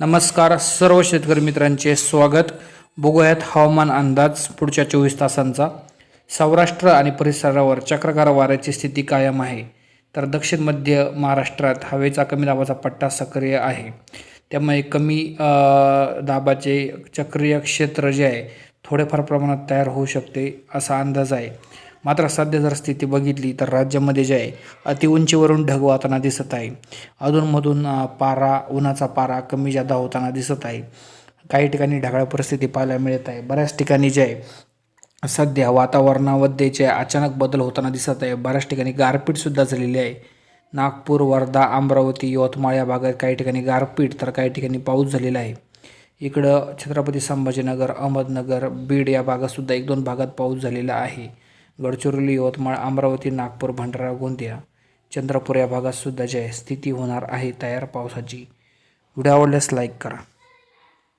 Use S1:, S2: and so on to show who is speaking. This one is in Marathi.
S1: नमस्कार सर्व शेतकरी मित्रांचे स्वागत. बघूयात हवामान अंदाज पुढच्या चोवीस तासांचा. सौराष्ट्र आणि परिसरावर चक्रकार वाऱ्याची स्थिती कायम आहे. तर दक्षिण मध्य महाराष्ट्रात हवेचा कमी दाबाचा पट्टा सक्रिय आहे. त्यामुळे कमी दाबाचे चक्रीय क्षेत्र जे आहे थोडेफार प्रमाणात तयार होऊ शकते असा अंदाज आहे. मात्र सध्या जर स्थिती बघितली तर राज्यामध्ये जे आहे अति उंचीवरून ढग वाहताना दिसत आहे. अधूनमधून पारा उन्हाचा पारा कमी जादा होताना दिसत आहे. काही ठिकाणी ढगाळ परिस्थिती पाहायला मिळत आहे. बऱ्याच ठिकाणी जे आहे सध्या वातावरणामध्ये जे अचानक बदल होताना दिसत आहे बऱ्याच ठिकाणी गारपीटसुद्धा झालेली आहे. नागपूर वर्धा अमरावती यवतमाळ या भागात काही ठिकाणी गारपीट तर काही ठिकाणी पाऊस झालेला आहे. इकडं छत्रपती संभाजीनगर अहमदनगर बीड या भागातसुद्धा एक दोन भागात पाऊस झालेला आहे. गडचिरोली यवतमाळ अमरावती नागपूर भंडारा गोंदिया चंद्रपूर या भागातसुद्धा जे आहे स्थिती होणार आहे तयार पावसाची. व्हिडिओ आवडल्यास लाईक करा.